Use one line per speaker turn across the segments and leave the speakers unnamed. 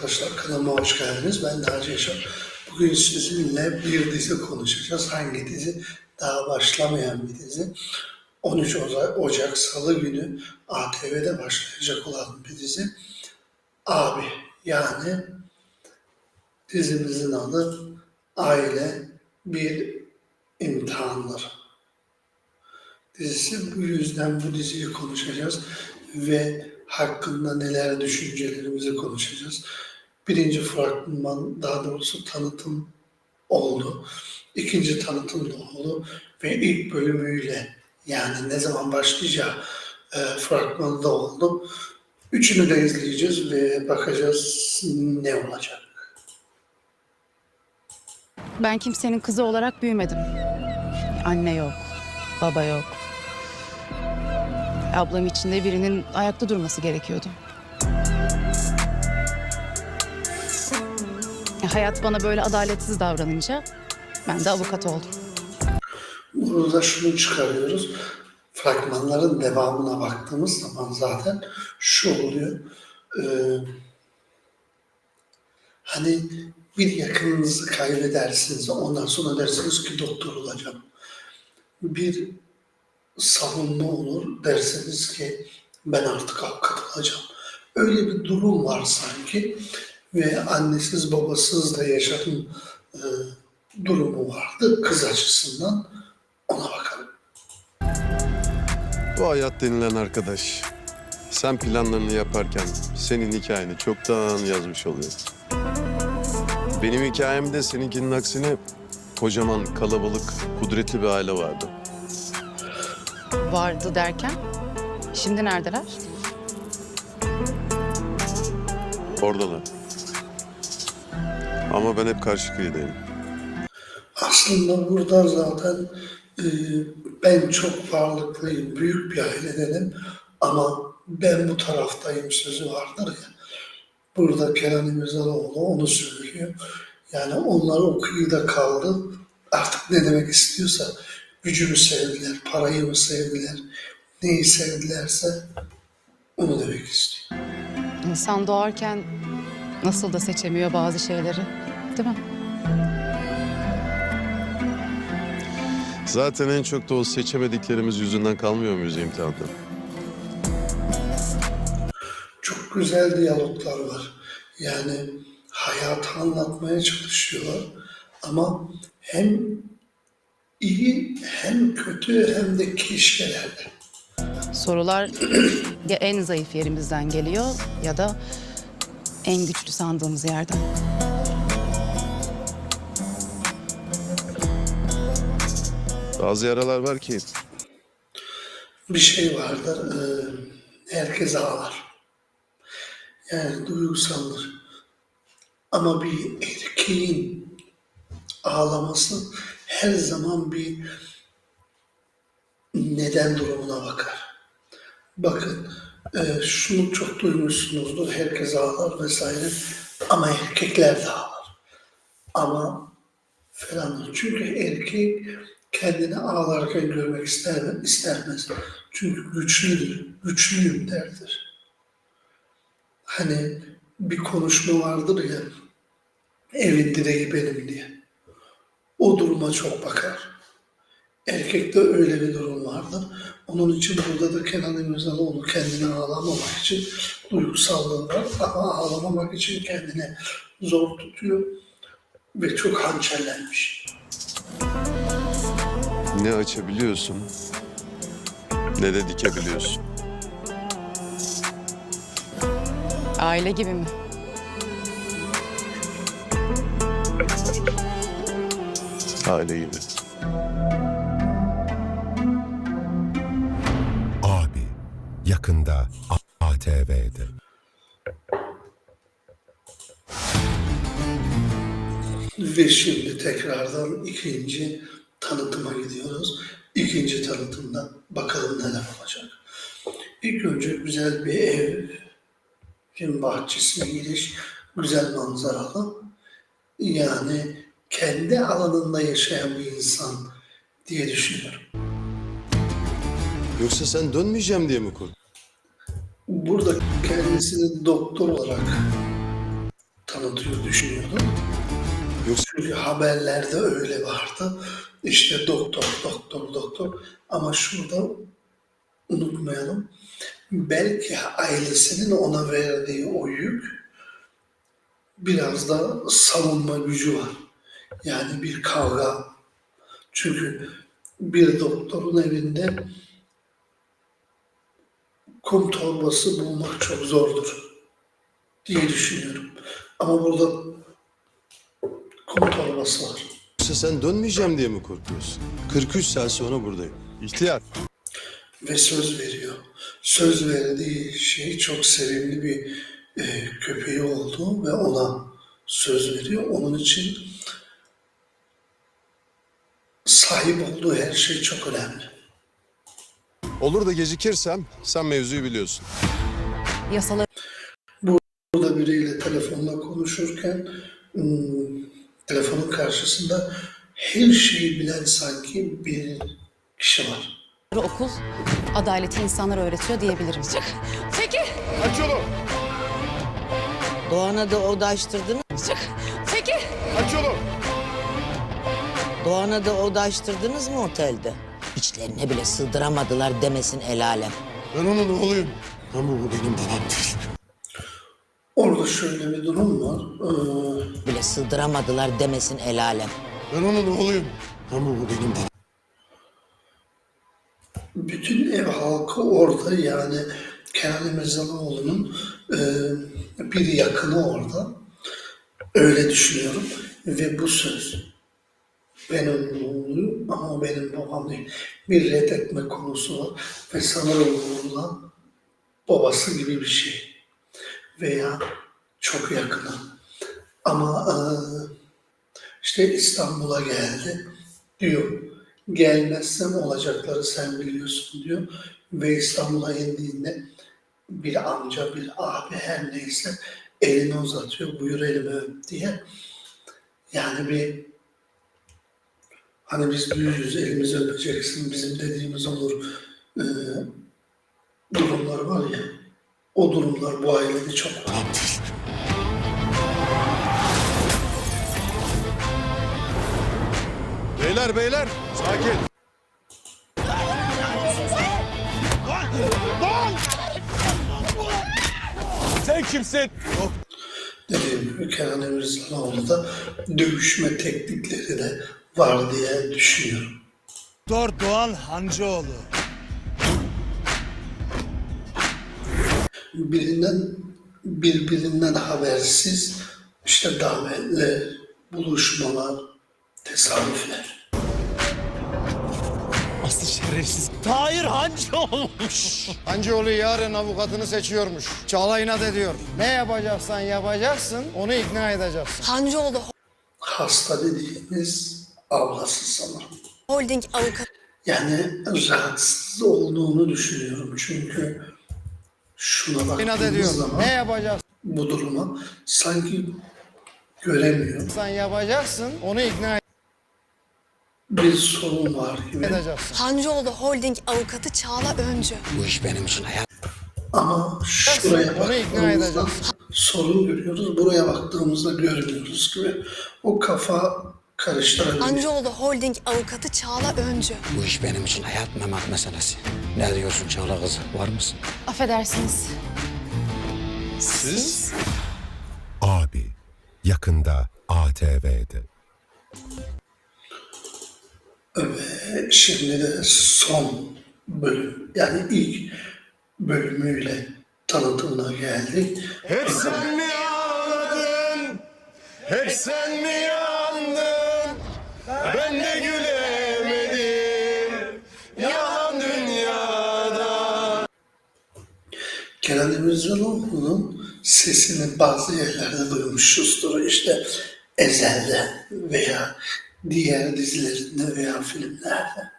arkadaşlar kanalıma hoş geldiniz. Ben Naci Yaşar. Bugün sizinle bir dizi konuşacağız. Hangi dizi? Daha başlamayan bir dizi. 13 Oca- Ocak Salı günü ATV'de başlayacak olan bir dizi. Abi yani dizimizin adı Aile Bir İmtihanlar dizisi. Bu yüzden bu diziyi konuşacağız ve hakkında neler düşüncelerimizi konuşacağız. Birinci fragman daha doğrusu tanıtım oldu. İkinci tanıtım da oldu ve ilk bölümüyle yani ne zaman başlayacağı e, fragmanı da oldu. Üçünü de izleyeceğiz ve bakacağız ne olacak.
Ben kimsenin kızı olarak büyümedim. Anne yok, baba yok. Ablam içinde birinin ayakta durması gerekiyordu. Hayat bana böyle adaletsiz davranınca ben de avukat oldum.
Burada şunu çıkarıyoruz. Fragmanların devamına baktığımız zaman zaten şu oluyor. Ee, hani bir yakınınızı kaybedersiniz. Ondan sonra dersiniz ki doktor olacağım. Bir savunma olur. Dersiniz ki ben artık avukat olacağım. Öyle bir durum var sanki. Ve annesiz babasız da yaşadığım e, durumu vardı kız açısından. Ona bakalım.
Bu hayat denilen arkadaş, sen planlarını yaparken senin hikayeni çoktan yazmış oluyor. Benim hikayemde seninkinin aksine kocaman, kalabalık, kudretli bir aile vardı.
Vardı derken, şimdi neredeler?
Oradalar. Ama ben hep karşı kıyıdayım.
Aslında burada zaten e, ben çok varlıklıyım, büyük bir ailedenim ama ben bu taraftayım sözü vardır ya. Burada Kenan İmirzalıoğlu onu söylüyor. Yani onlar o kıyıda kaldı. Artık ne demek istiyorsa gücü mü sevdiler, parayı mı sevdiler, neyi sevdilerse onu demek istiyor.
İnsan doğarken nasıl da seçemiyor bazı şeyleri, değil mi?
Zaten en çok da o seçemediklerimiz yüzünden kalmıyor muyuz imtihanda?
çok güzel diyaloglar var. Yani hayatı anlatmaya çalışıyorlar ama hem iyi hem kötü hem de keşkelerle.
Sorular ya en zayıf yerimizden geliyor ya da en güçlü sandığımız yerden.
Bazı yaralar var ki
Bir şey vardır, e, herkes ağlar. Yani duygusaldır. Ama bir erkeğin ağlaması her zaman bir neden durumuna bakar. Bakın e, şunu çok duymuşsunuzdur. Herkes ağlar vesaire. Ama erkekler de ağlar. Ama falandır. Çünkü erkek kendini ağlarken görmek ister, istemez. Çünkü güçlüdür. Güçlüyüm derdir. Hani bir konuşma vardır ya evin direği benim diye. O duruma çok bakar. Erkekte öyle bir durum vardır. Onun için burada da Kenan İmirzalıoğlu kendini ağlamamak için duygusallığı var ama ağlamamak için kendini zor tutuyor ve çok hançerlenmiş.
ne açabiliyorsun ne de dikebiliyorsun.
Aile gibi mi?
Aile gibi.
Yakında ATV'de.
Ve şimdi tekrardan ikinci tanıtıma gidiyoruz. İkinci tanıtımda bakalım neler olacak. İlk önce güzel bir ev, bir bahçesine giriş, güzel manzaralı. Yani kendi alanında yaşayan bir insan diye düşünüyorum.
Yoksa sen dönmeyeceğim diye mi korktun?
Burada kendisini doktor olarak tanıtıyor düşünüyordum.
Yoksa
Çünkü haberlerde öyle vardı. İşte doktor, doktor, doktor. Ama şurada unutmayalım. Belki ailesinin ona verdiği o yük biraz da savunma gücü var. Yani bir kavga. Çünkü bir doktorun evinde kum torbası bulmak çok zordur diye düşünüyorum. Ama burada kum torbası var.
sen dönmeyeceğim diye mi korkuyorsun? 43 saat sonra buradayım. İhtiyar.
ve söz veriyor. Söz verdiği şey çok sevimli bir e, köpeği oldu ve ona söz veriyor. Onun için sahip olduğu her şey çok önemli.
Olur da gecikirsem sen mevzuyu biliyorsun.
Yasaları
Burada biriyle telefonla konuşurken hmm, telefonun karşısında her şeyi bilen sanki bir kişi var.
okul adaleti insanlara öğretiyor diyebilirim. Çık. Çekil.
Doğan'a da oda açtırdınız.
Çık. Çekil.
Doğan'a da oda açtırdınız mı otelde? İçlerine bile sığdıramadılar demesin el alem.
Ben onun oğluyum. Ama bu benim babam değil.
Orada şöyle bir durum var. Ee,
Bile sığdıramadılar demesin el alem.
Ben onun oğluyum. Ama bu benim babam.
bütün ev halkı orada yani Kenan Emirzaloğlu'nun e, bir yakını orada. Öyle düşünüyorum. Ve bu söz ben onun ama benim babam. Bir reddetme konusu ve sanırım oğlan babası gibi bir şey. Veya çok yakını. Ama e, işte İstanbul'a geldi diyor. Gelmezsem olacakları sen biliyorsun diyor. Ve İstanbul'a indiğinde bir amca, bir abi her neyse elini uzatıyor. Buyur elimi öp diye. Yani bir hani biz büyüğüz elimizi öpeceksin bizim dediğimiz olur e, durumlar var ya o durumlar bu ailede çok var.
Beyler beyler sakin. Sen kimsin?
Dediğim gibi Kenan Emirzaloğlu da dövüşme teknikleri de var diye düşünüyorum.
Doktor Doğan Hancıoğlu.
birinden birbirinden habersiz işte davetler, buluşmalar, tesadüfler.
Aslı şerefsiz. Tahir Hancıoğlu.
Hancıoğlu yarın avukatını seçiyormuş. Çağla inat ediyor. Ne yapacaksan yapacaksın, onu ikna edeceksin.
Hancıoğlu
Hasta dediğimiz ablası sanırım.
Holding avukatı
Yani rahatsız olduğunu düşünüyorum çünkü şuna baktığımız zaman
Ne yapacaksan
bu duruma sanki göremiyor.
yapacaksın, onu ikna
Bir sorun var gibi.
edeceksin.
Hancıoğlu Holding avukatı Çağla Öncü.
Bu iş benim için hayat.
Ama şuraya
Onu ikna
baktığımızda
edeceğiz.
sorun görüyoruz. Buraya baktığımızda görmüyoruz gibi. O kafa karıştırabilir.
Hancıoğlu Holding avukatı Çağla Öncü.
Bu iş benim için hayat memat meselesi. Ne diyorsun Çağla kızı? Var mısın?
Affedersiniz.
Siz?
Abi yakında ATV'de.
Ve şimdi de son bölüm yani ilk bölümüyle tanıtımına geldik.
Hep sen mi ağladın? Hep sen mi yandın? Ben de gülemedim. Yalan dünyada.
Kenan İmirzalıoğlu'nun sesini bazı yerlerde duymuşuzdur. İşte Ezel'de veya diğer dizilerinde veya filmlerde.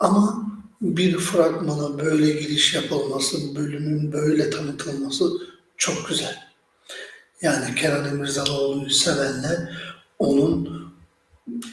Ama bir fragmana böyle giriş yapılması, bölümün böyle tanıtılması çok güzel. Yani Kenan İmirzalıoğlu'yu sevenler onun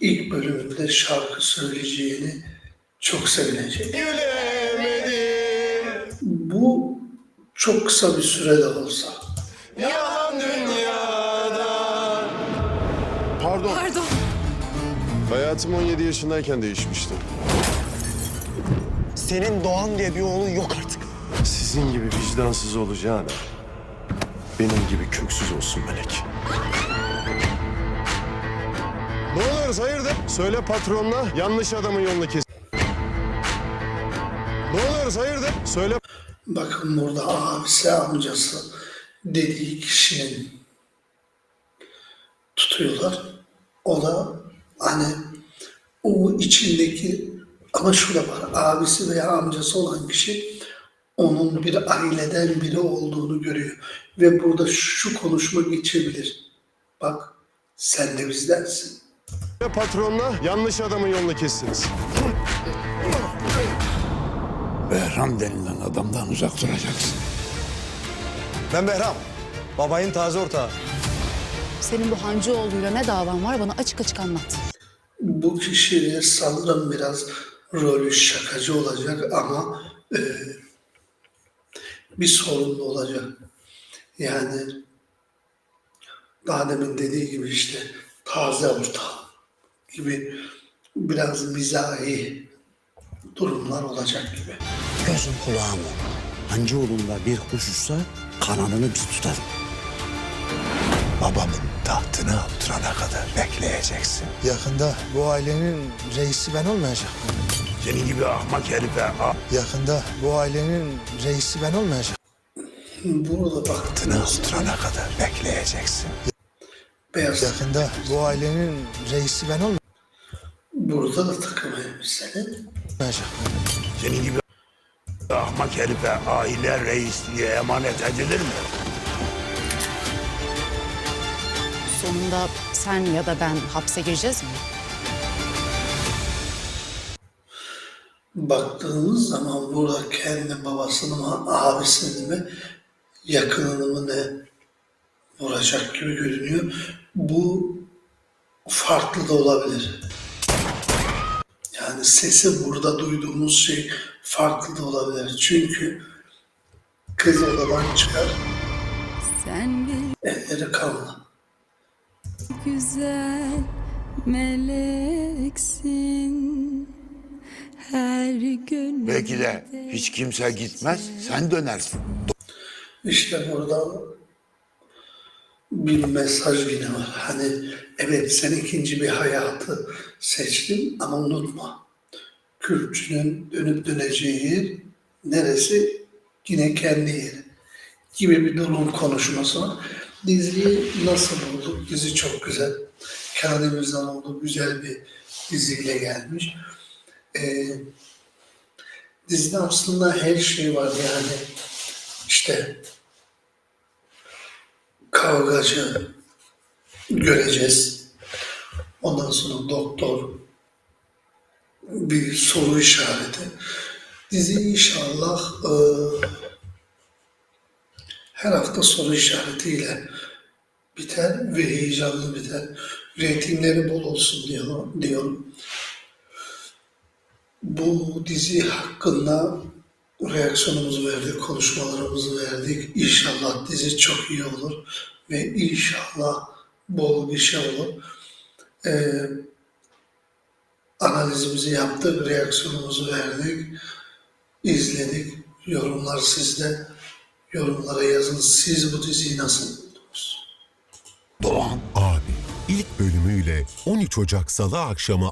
ilk bölümünde şarkı söyleyeceğini çok sevinecek.
Gülemedim.
Bu çok kısa bir sürede olsa
Yalan dünyada. pardon.
Pardon.
Hayatım 17 yaşındayken değişmişti.
Senin Doğan diye bir oğlun yok artık.
Sizin gibi vicdansız olacağına benim gibi köksüz olsun Melek. Ne oluyoruz hayırdır? Söyle patronla yanlış adamın yolunu kes. Ne oluyoruz hayırdır? Söyle
Bakın burada abisi amcası dediği kişinin tutuyorlar. O da hani o içindeki ama şu da var abisi veya amcası olan kişi onun bir aileden biri olduğunu görüyor. Ve burada şu konuşma geçebilir. Bak sen de bizdensin.
Patronla yanlış adamın yolunu kestiniz.
Behram denilen adamdan uzak duracaksın.
Ben Behram. Babayın taze ortağı.
Senin bu Hancıoğlu'yla ne davan var bana açık açık anlat.
Bu kişiye sanırım biraz rolü şakacı olacak ama e, bir sorun da olacak. Yani daha demin dediği gibi işte taze ortam gibi biraz mizahi durumlar olacak gibi.
Gözüm kulağım ol. Hancıoğlu'nda bir kuş uçsa kanadını biz tutarım. Babamın tahtına oturana kadar bekleyeceksin.
Yakında bu ailenin reisi ben olmayacak.
Senin gibi ahmak herife a-
Yakında bu ailenin reisi ben olmayacak.
Burada bak
tahtına oturana kadar bekleyeceksin.
beyaz
Yakında bu ailenin reisi ben
burada da takım elbiseli.
olmayacak.
Senin gibi ahmak herife aile reisliğe emanet edilir mi?
Sonunda sen ya da ben hapse gireceğiz mi?
Baktığımız zaman burada kendi babasını mı, abisini mi, yakınını mı ne vuracak gibi görünüyor. Bu farklı da olabilir. Sesi burada duyduğumuz şey farklı da olabilir. Çünkü kız odadan çıkar,
Sen bir
elleri kanlı.
güzel meleksin. Her gönül
Belki de hiç kimse gitmez, sen dönersin.
İşte burada bir mesaj yine var. Hani evet sen ikinci bir hayatı seçtin ama unutma. Kürkçünün dönüp döneceği neresi? Yine kendi yeri. Gibi bir durum konuşması var. Diziyi nasıl bulduk? Dizi çok güzel. Kenan İmirzalıoğlu güzel bir diziyle gelmiş. Ee, dizide aslında her şey var yani işte kavgacı göreceğiz. Ondan sonra doktor bir soru işareti. Dizi inşallah e, her hafta soru işaretiyle biter ve heyecanlı biter. Reytingleri bol olsun diyorum. diyorum. Bu dizi hakkında reaksiyonumuzu verdik, konuşmalarımızı verdik. İnşallah dizi çok iyi olur ve inşallah bol bir şey olur. Ee, analizimizi yaptık, reaksiyonumuzu verdik, izledik. Yorumlar sizde. Yorumlara yazın. Siz bu diziyi nasıl buldunuz?
Doğan
Abi ilk bölümüyle 13 Ocak Salı akşamı